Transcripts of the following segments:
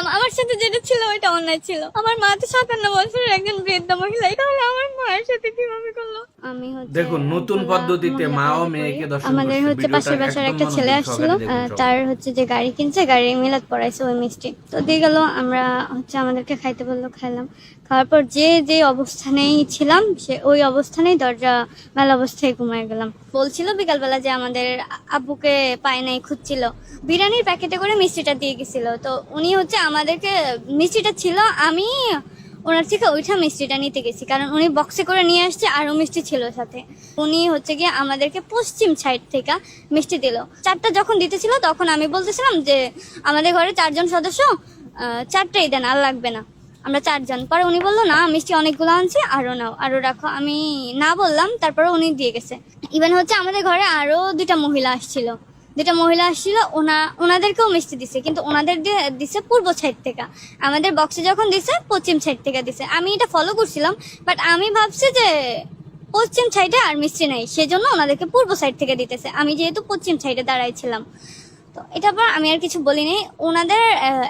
আম- আমার সাথে যেটা ছিল ওইটা অন্যায় ছিল। আমার মা তো সাতান্ন বছরের একজন বৃদ্ধ মহিলা তাহলে আমার মায়ের সাথে কীভাবে করল? আমি হচ্ছে দেখুন নতুন পদ্ধতিতে মা ও মেয়েকে দর্শন আমাদের হচ্ছে পাশের বাসার একটা ছেলে আসছিল। তার হচ্ছে যে গাড়ি কিনছে গাড়ি মিলাদ পড়াইছে ওই মিষ্টি। তো দিয়ে গেল আমরা হচ্ছে আমাদেরকে খাইতে বলল খাইলাম। খাওয়ার পর যে যে অবস্থানেই ছিলাম, সে ওই অবস্থানেই দরজা মেলা অবস্থায় ঘুমায় গেলাম। বলছিল বিকালবেলা যে আমাদের আব্বুকে পায় নাই, খুঁজছিল। বিরিয়ানির প্যাকেটে করে মিষ্টিটা দিয়ে গেছিল। তো উনি হচ্ছে আমাদেরকে, মিষ্টিটা ছিল, আমি ওনার থেকে ওইটা মিষ্টিটা নিতে গেছি। কারণ উনি বক্সে করে নিয়ে আসছে, আরও মিষ্টি ছিল সাথে। উনি হচ্ছে গিয়ে আমাদেরকে পশ্চিম সাইড থেকে মিষ্টি দিল। চারটা যখন দিতেছিল, তখন আমি বলতেছিলাম যে, আমাদের ঘরে চারজন সদস্য চারটাই দেন, আর লাগবে না। আমরা চারজন। পরে উনি বলল, না, মিষ্টি অনেকগুলো আনছি আরও নাও আরও রাখো। আমি না বললাম, তারপরে উনি দিয়ে গেছে। ইভেন হচ্ছে আমাদের ঘরে আরও দুইটা মহিলা আসছিল। দুটা মহিলা আসছিল, ওনা, ওনাদেরকেও মিষ্টি দিছে, কিন্তু ওনাদের দিছে পূর্ব সাইড থেকে। আমাদের বক্সে যখন দিছে, পশ্চিম সাইড থেকে দিছে। আমি এটা ফলো করছিলাম বাট আমি ভাবছি যে পশ্চিম সাইডে আর মিষ্টি নাই, সেজন্য ওনাদেরকে পূর্ব সাইড থেকে দিতেছে। আমি যেহেতু পশ্চিম সাইডে দাঁড়াইছিলাম তো এটা পর আমি আর কিছু বলিনি। ওনাদের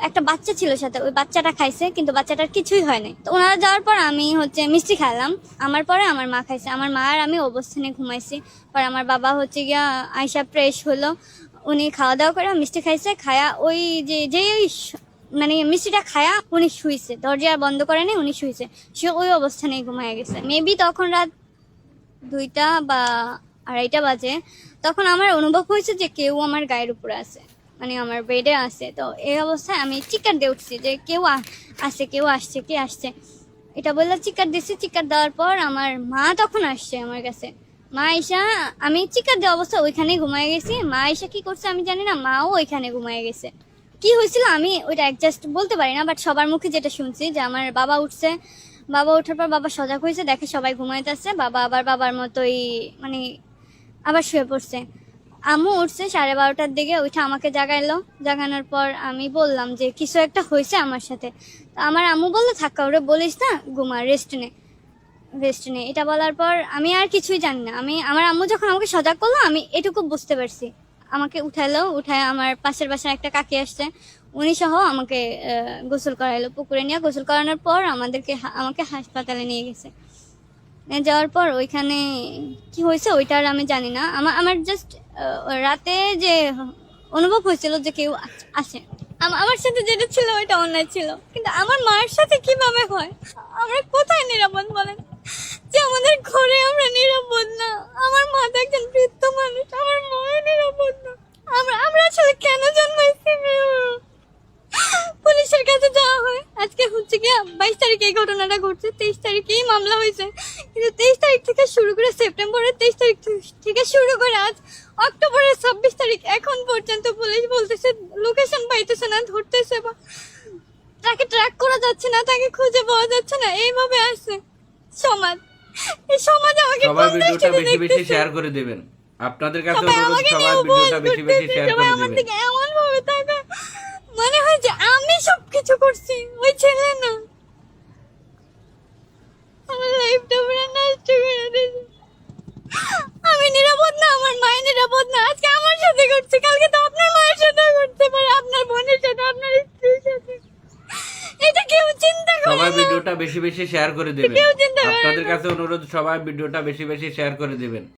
একটা বাচ্চা ছিল সাথে, ওই বাচ্চাটা খাইছে, কিন্তু বাচ্চাটার কিছুই হয় নাই। তো ওনারা যাওয়ার পর আমি হচ্ছে মিষ্টি খাইলাম। আমার পরে আমার মা খাইছে। আমার মা আর আমি অবস্থানে ঘুমাইছি। পর আমার বাবা হচ্ছে গিয়া আয়সা ফ্রেশ হলো। উনি খাওয়া দাওয়া করে মিষ্টি খাইছে। খায়া ওই যে যে মানে মিষ্টিটা খায়া উনি শুইছে। দরজা বন্ধ করে করেনি, উনি শুইছে। সে ওই অবস্থানেই ঘুমায় গেছে। মেবি তখন রাত দুইটা বা আড়াইটা বাজে, তখন আমার অনুভব হয়েছে যে কেউ আমার গায়ের উপরে আছে মানে আমার বেডে আছে। তো এই অবস্থায় আমি চিকার দিয়ে উঠছি যে কেউ আসছে কেউ আসছে, কে আসছে? এটা বললে চিকার দিচ্ছি চিকার দেওয়ার পর আমার মা তখন আসছে আমার কাছে। মা আইসা আমি চিকার দেওয়া অবস্থা ওইখানেই ঘুমায় গেছি। মা আইসা কি করছে আমি জানি না, মাও ওইখানে ঘুমায় গেছে। কি হয়েছিল আমি ওইটা অ্যাডজাস্ট বলতে পারি না বাট সবার মুখে যেটা শুনছি যে আমার বাবা উঠছে। বাবা ওঠার পর বাবা সজাগ হয়েছে, দেখে সবাই ঘুমাইতেছে। বাবা আবার বাবার মতোই মানে আবার শুয়ে পড়ছে। আম্মু উঠছে সাড়ে বারোটার দিকে ওইটা আমাকে জাগাইলো। জাগানোর পর আমি বললাম যে, কিছু একটা হয়েছে আমার সাথে। তো আমার আম্মু বলল থাক্কা ওরে বলিস না, ঘুমা রেস্ট নে রেস্ট নে। এটা বলার পর আমি আর কিছুই জানি না। আমি, আমার আম্মু যখন আমাকে সজাগ করল, আমি এটুকু বুঝতে পারছি। আমাকে উঠাইলো উঠায় আমার পাশের বাসার একটা কাকি আসছে। উনি সহ আমাকে গোসল করাইলো, পুকুরে নিয়ে গোসল করানোর পর আমাদেরকে আমাকে হাসপাতালে নিয়ে গেছে। যাওয়ার পর ওইখানে কি হয়েছে ওইটা আর আমি জানি না। আমার আমার জাস্ট রাতে যে অনুভব হয়েছিল যে কেউ আছে। আমার সাথে যেটা ছিল ওইটা অন্যায় ছিল। কিন্তু আমার মায়ের সাথে কীভাবে হয়? আমরা কোথায় নিরাপদ বলেন? যে আমাদের ঘরে আমরা নিরাপদ না। আমার মা তো একজন বৃদ্ধ মানুষ আমার মাও নিরাপদ না আমরা আমরা আসলে কেন জন্মাইছি পুলিশের কাছে যাওয়া হয় আজকে হচ্ছে কি বাইশ তারিখে এই ঘটনাটা ঘটছে তেইশ তারিখেই মামলা হয়েছে। কিন্তু তেইশ তারিখ থেকে শুরু করে সেপ্টেম্বরের তেইশ তারিখ থেকে শুরু করে আজ অক্টোবরের ছাব্বিশ তারিখ এখন পর্যন্ত পুলিশ বলতেছে লোকেশন পাইতেছে না ধরতেছে বা তাকে ট্র্যাক করা যাচ্ছে না তাকে খুঁজে পাওয়া যাচ্ছে না এইভাবে আসছে সমাজ। এই সমাজ আমাকে সবাই ভিডিওটা বেশি বেশি শেয়ার করে দিবেন। আপনাদের কাছে অনুরোধ আমাকে সবাই ভিডিওটা বেশি বেশি শেয়ার করে আমার দিকে এমন ভাবে তাকা মনে হয় যে আমি সবকিছু করছি ওই ছেলে না আমার লাইফটা পুরো নষ্ট করে দিয়েছে আমি নিরাপদ না আমার মায়ের নিরাপদ না আজকে আমার সাথে ঘটছে কালকে তো আপনার মায়ের সাথে ঘটতে পারে আপনার বোনের সাথে আপনার স্ত্রীর সাথে এটা কেউ চিন্তা করে সবাই। ভিডিওটা বেশি বেশি শেয়ার করে দিবেন। আপনাদের কাছে অনুরোধ সবাই ভিডিওটা বেশি বেশি শেয়ার করে দিবেন।